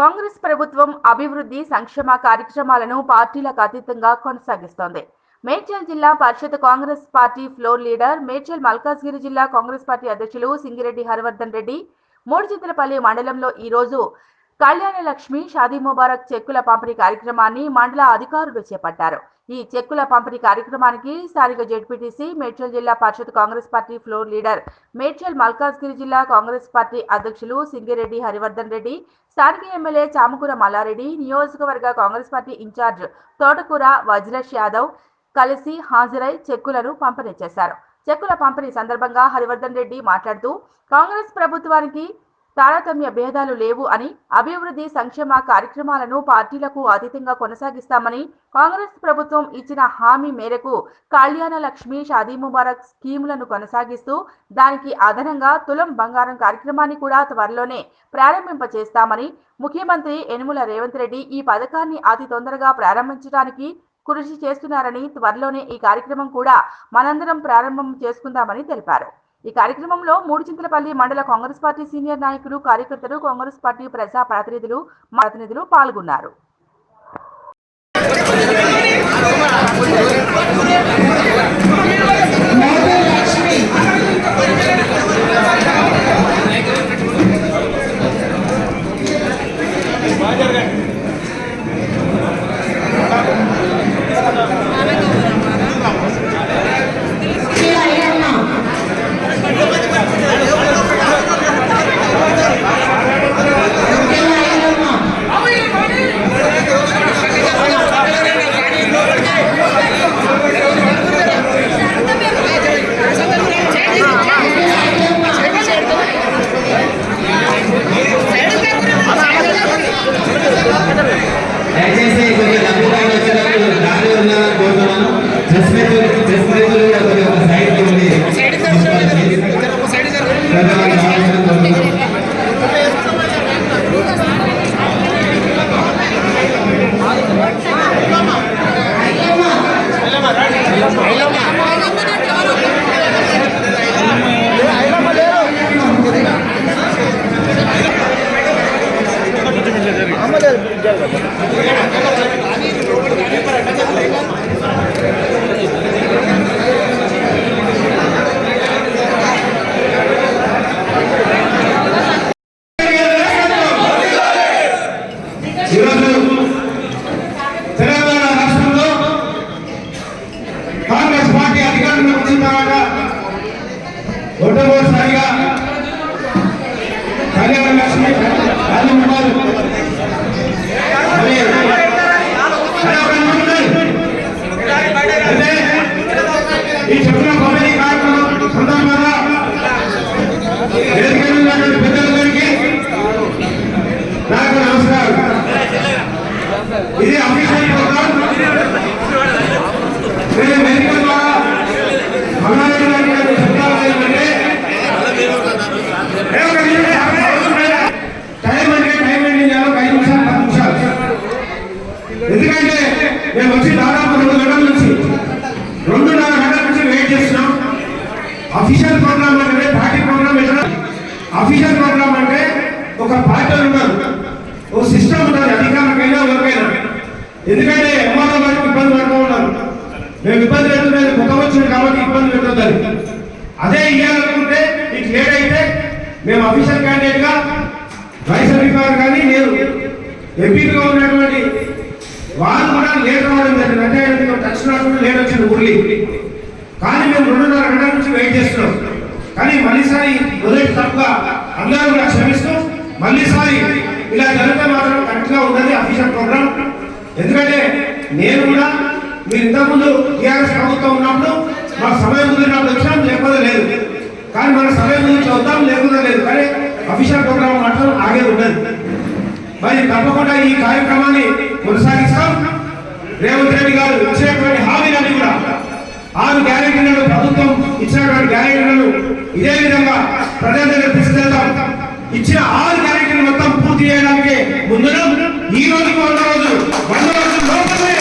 కాంగ్రెస్ ప్రభుత్వం అభివృద్ధి సంక్షేమ కార్యక్రమాలను పార్టీలకు అతీతంగా కొనసాగిస్తోంది. Medchal Zilla Parishad Congress party floor leader Medchal Malkajgiri జిల్లా కాంగ్రెస్ పార్టీ అధ్యక్షులు సింగిరెడ్డి హరివర్ధన్ రెడ్డి మూడుచింతలపల్లి మండలంలో ఈ రోజు కళ్యాణ లక్ష్మి షాదీ ముబారక్ చెక్కుల పంపిణీ కార్యక్రమాన్ని మండల అధికారులు చేపట్టారు. ఈ చెక్కుల పంపిణీ కార్యక్రమానికి స్థానిక ZPTC Medchal Zilla Parishad Congress party floor leader Medchal Malkajgiri జిల్లా కాంగ్రెస్ పార్టీ అధ్యక్షులు సింగిరెడ్డి హరివర్ధన్ రెడ్డి స్థానిక ఎమ్మెల్యే చామకూర మల్లారెడ్డి నియోజకవర్గ కాంగ్రెస్ పార్టీ ఇన్ఛార్జ్ తోటకూర వజ్రష్ యాదవ్ కలిసి హాజరై చెక్కులను పంపిణీ చేశారు. చెక్కుల పంపిణీ సందర్భంగా హరివర్ధన్ రెడ్డి మాట్లాడుతూ కాంగ్రెస్ ప్రభుత్వానికి తారతమ్య భేదాలు లేవు అని అభివృద్ధి సంక్షేమ కార్యక్రమాలను పార్టీలకు అతీతంగా కొనసాగిస్తామని కాంగ్రెస్ ప్రభుత్వం ఇచ్చిన హామీ మేరకు కళ్యాణ లక్ష్మి షాదీ ముబారక్ స్కీములను కొనసాగిస్తూ దానికి అదనంగా తులం బంగారం కార్యక్రమాన్ని కూడా త్వరలోనే ప్రారంభింపచేస్తామని ముఖ్యమంత్రి యనుమల రేవంత్ రెడ్డి ఈ పథకాన్ని అతి తొందరగా ప్రారంభించడానికి కృషి చేస్తున్నారని త్వరలోనే ఈ కార్యక్రమం కూడా మనందరం ప్రారంభం చేసుకుందామని తెలిపారు. ఈ కార్యక్రమంలో మూడుచింతలపల్లి మండల కాంగ్రెస్ పార్టీ సీనియర్ నాయకులు కార్యకర్తలు కాంగ్రెస్ పార్టీ ప్రజా ప్రతినిధులు ప్రతినిధులు పాల్గొన్నారు. ಕಾಲೇಜ್ ಇದ್ದಾರೆ ಅಲ್ಲಿ ರೋಡ್ ಅಲ್ಲಿ ಪರ ಕಂಡಿದ್ದೀರಾ ఒక పార్టీ ఉన్నారు. ఓ సిస్టమ్ ఉంటుంది అధికారికైనా ఎవరికైనా. ఎందుకంటే ఎంఆర్ఓ గారికి ఇబ్బంది పడుతూ ఉన్నారు. మేము ఇబ్బంది పెడుతున్నది కొత్త వచ్చింది కాబట్టి ఇబ్బంది పెడుతుంది అదే ఇవ్వాలనుకుంటే మీకు లేట్ అయితే మేము అఫీషియల్ క్యాండిడేట్గా వైస్ అధికారు కానీ నేను ఎంపీగా ఉన్నటువంటి వాళ్ళు కూడా లేట్ రావడం జరిగింది అంటే దక్షిణాడు లేట్ వచ్చింది ఊర్లీ. కానీ మేము రెండున్నర గంటల నుంచి వెయిట్ చేస్తున్నాం. కానీ మళ్ళీసారి మొదటి తప్ప అందరూ కూడా క్షమిస్తూ. మళ్ళీసారి ఇలా జరిగితే మాత్రం కరెక్ట్గా ఉన్నది అఫీషియల్ ప్రోగ్రామ్. ఎందుకంటే నేను కూడా మీరు ఇంతకుముందు టీఆర్ఎస్ ప్రభుత్వం ఉన్నప్పుడు మా సమయం కుదిరినప్పుడు వచ్చాం లేకపోతే లేదు. కానీ మన సమయం గురించి వద్దాం లేకుండా లేదు. కానీ అఫీషియల్ ప్రోగ్రామ్ మాత్రం ఆగే ఉండదు. మరి తప్పకుండా ఈ కార్యక్రమాన్ని కొనసాగిస్తాం. రేవంత్ రెడ్డి గారు ఇచ్చినటువంటి హామీలన్నీ కూడా ఆరు గ్యారెంటీలను ప్రభుత్వం ఇచ్చినటువంటి గ్యారెంటీలను ఇదే విధంగా ప్రజల దగ్గర తీసుకెళ్తాం. ఇచ్చిన ఆరు గ్యారెంటీలు మొత్తం పూర్తి చేయడానికి ముందు ఈ రోజు వంద రోజు వంద రోజు లోపలే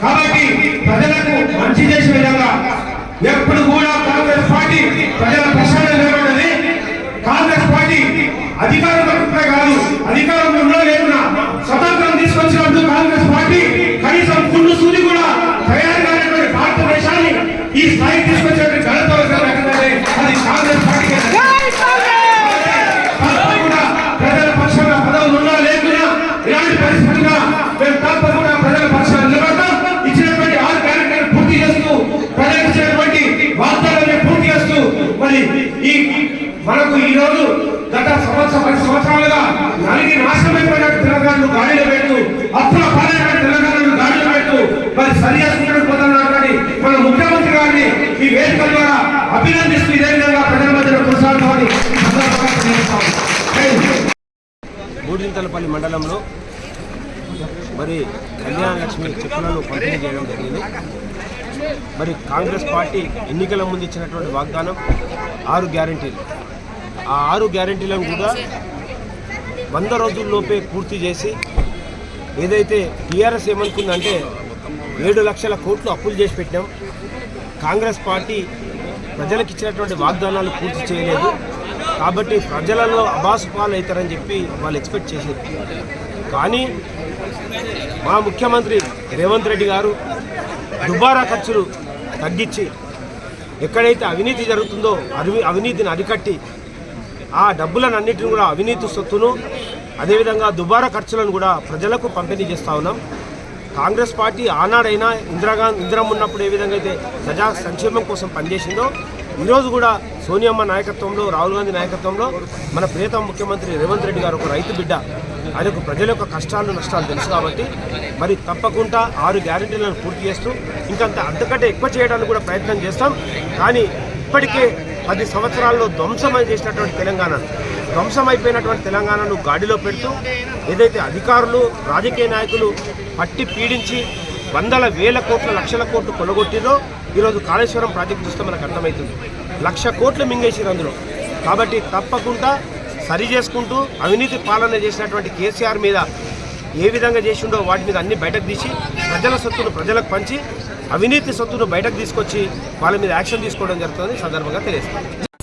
కాబట్టి ప్రజలకు మంచి చేసే విధంగా ఎప్పుడు ఈరోజు గత సంవత్సరం పది సంవత్సరాలుగా నలిగి నాశనమైపోయిన తెలంగాణను గాడిలో పెట్టు అప్పుల పాలైన తెలంగాణను గాడిలో పెట్టు. మరి సరి చేసుకుంటూ పోతున్నారు కానీ మన ముఖ్యమంత్రి గారిని ఈ వేదిక ద్వారా అభినందిస్తూ ఇదే విధంగా ప్రజల మధ్యలో కొనసాగుతామని ఈ మూడింతలపల్లి మండలంలో మరి కళ్యాణ లక్ష్మి చెక్కులను పంపిణీ చేయడం జరిగింది. మరి కాంగ్రెస్ పార్టీ ఎన్నికల ముందు ఇచ్చినటువంటి వాగ్దానం ఆరు గ్యారంటీలు. ఆ ఆరు గ్యారంటీలను కూడా వంద రోజుల్లోపే పూర్తి చేసి ఏదైతే టీఆర్ఎస్ ఏమనుకుందంటే ఏడు లక్షల కోట్లు అప్పులు చేసి పెట్టాం కాంగ్రెస్ పార్టీ ప్రజలకు ఇచ్చినటువంటి వాగ్దానాలు పూర్తి చేయలేదు. కాబట్టి ప్రజలలో అబాసు పాలు అవుతారని చెప్పి వాళ్ళు ఎక్స్పెక్ట్ చేసేది కానీ మా ముఖ్యమంత్రి రేవంత్ రెడ్డి గారు దుబారా ఖర్చులు తగ్గించి ఎక్కడైతే అవినీతి జరుగుతుందో అవి అవినీతిని అరికట్టి ఆ డబ్బులను అన్నింటిని కూడా అవినీతి సొత్తును అదేవిధంగా దుబారా ఖర్చులను కూడా ప్రజలకు పంపిణీ చేస్తూ ఉన్నాం. కాంగ్రెస్ పార్టీ ఆనాడైనా ఇందిరాగాంధీ ఇందిరం ఉన్నప్పుడు ఏ విధంగా అయితే ప్రజా సంక్షేమం కోసం పనిచేసిందో ఈరోజు కూడా సోనియమ్మ నాయకత్వంలో రాహుల్ గాంధీ నాయకత్వంలో మన ప్రియతమ ముఖ్యమంత్రి రేవంత్ రెడ్డి గారు ఒక రైతు బిడ్డ. ఆయనకు ప్రజల యొక్క కష్టాలు నష్టాలు తెలుసు కాబట్టి మరి తప్పకుండా ఆరు గ్యారెంటీలను పూర్తి చేస్తూ ఇంకంత అంతకంటే ఎక్కువ చేయడానికి కూడా ప్రయత్నం చేస్తాం. కానీ ఇప్పటికే పది సంవత్సరాల్లో ధ్వంసం చేసినటువంటి తెలంగాణ. ధ్వంసం అయిపోయినటువంటి తెలంగాణను గాడిలో పెడుతూ ఏదైతే అధికారులు రాజకీయ నాయకులు పట్టి పీడించి వందల వేల కోట్ల లక్షల కోట్లు కొలగొట్టిరో ఈరోజు కాళేశ్వరం ప్రాజెక్టు చూస్తే మనకు అర్థమవుతుంది. లక్ష కోట్లు మింగేసింది అందులో. కాబట్టి తప్పకుండా సరి చేసుకుంటూ అవినీతి పాలన చేసినటువంటి కేసీఆర్ మీద ఏ విధంగా చేసిండో వాటి మీద అన్ని బయటకు తీసి ప్రజల సొత్తును ప్రజలకు పంచి అవినీతి సొత్తును బయటకు తీసుకొచ్చి వాళ్ళ మీద యాక్షన్ తీసుకోవడం జరుగుతుంది సందర్భంగా తెలియజేస్తాను